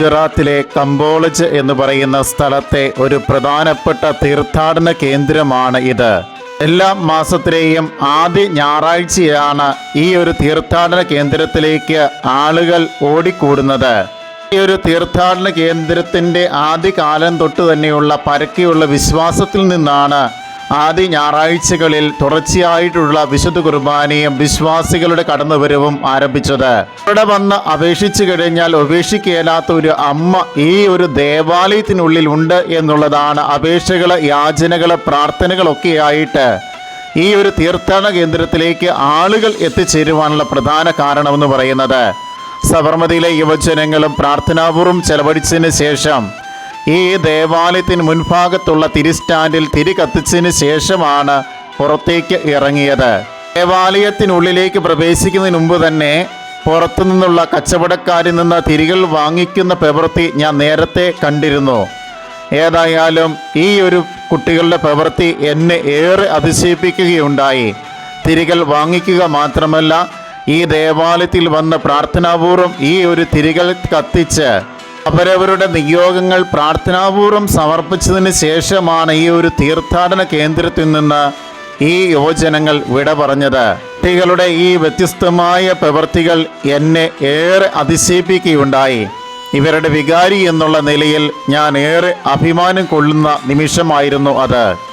ഗുജറാത്തിലെ കമ്പോളജ് എന്ന് പറയുന്ന സ്ഥലത്തെ ഒരു പ്രധാനപ്പെട്ട തീർത്ഥാടന കേന്ദ്രമാണ് ഇത്. എല്ലാ മാസത്തിലെയും ആദ്യ ഞായറാഴ്ചയാണ് ഈ ഒരു തീർത്ഥാടന കേന്ദ്രത്തിലേക്ക് ആളുകൾ ഓടിക്കൂടുന്നത്. ഈ ഒരു തീർത്ഥാടന കേന്ദ്രത്തിന്റെ ആദ്യകാലം തൊട്ട് തന്നെയുള്ള പരക്കെയുള്ള വിശ്വാസത്തിൽ നിന്നാണ് ആദ്യ ഞായറാഴ്ചകളിൽ തുടർച്ചയായിട്ടുള്ള വിശുദ്ധ കുർബാനയും വിശ്വാസികളുടെ കടന്നുവരവും ആരംഭിച്ചത്. ഇവിടെ വന്ന് അപേക്ഷിച്ചു കഴിഞ്ഞാൽ ഉപേക്ഷിക്കേലാത്ത ഒരു അമ്മ ഈ ഒരു ദേവാലയത്തിനുള്ളിൽ ഉണ്ട് എന്നുള്ളതാണ് അപേക്ഷകൾ യാചനകൾ പ്രാർത്ഥനകളൊക്കെയായിട്ട് ഈ ഒരു തീർത്ഥാടന കേന്ദ്രത്തിലേക്ക് ആളുകൾ എത്തിച്ചേരുവാനുള്ള പ്രധാന കാരണമെന്ന് പറയുന്നത്. സബർമതിയിലെ യുവജനങ്ങളും പ്രാർത്ഥനാപൂർവം ചെലവഴിച്ചതിന് ശേഷം ഈ ദേവാലയത്തിന് മുൻഭാഗത്തുള്ള തിരിസ്റ്റാൻഡിൽ തിരി കത്തിച്ചതിന് ശേഷമാണ് പുറത്തേക്ക് ഇറങ്ങിയത്. ദേവാലയത്തിനുള്ളിലേക്ക് പ്രവേശിക്കുന്നതിന് മുമ്പ് തന്നെ പുറത്തു നിന്നുള്ള കച്ചവടക്കാരിൽ നിന്ന് തിരികൾ വാങ്ങിക്കുന്ന പ്രവൃത്തി ഞാൻ നേരത്തെ കണ്ടിരുന്നു. ഏതായാലും ഈ ഒരു കുട്ടികളുടെ പ്രവൃത്തി എന്നെ ഏറെ അതിശയിപ്പിക്കുകയുണ്ടായി. തിരികൾ വാങ്ങിക്കുക മാത്രമല്ല ഈ ദേവാലയത്തിൽ വന്ന പ്രാർത്ഥനാപൂർവം ഈ ഒരു തിരികൾ കത്തിച്ച് അവരവരുടെ നിയോഗങ്ങൾ പ്രാർത്ഥനാപൂർവം സമർപ്പിച്ചതിന് ശേഷമാണ് ഈ ഒരു തീർത്ഥാടന കേന്ദ്രത്തിൽ നിന്ന് ഈ യുവജനങ്ങൾ വിട പറഞ്ഞത്. കുട്ടികളുടെ ഈ വ്യത്യസ്തമായ പ്രവൃത്തികൾ എന്നെ ഏറെ അതിശയിപ്പിക്കുകയുണ്ടായി. ഇവരുടെ വികാരി എന്നുള്ള നിലയിൽ ഞാൻ ഏറെ അഭിമാനം കൊള്ളുന്ന നിമിഷമായിരുന്നു അത്.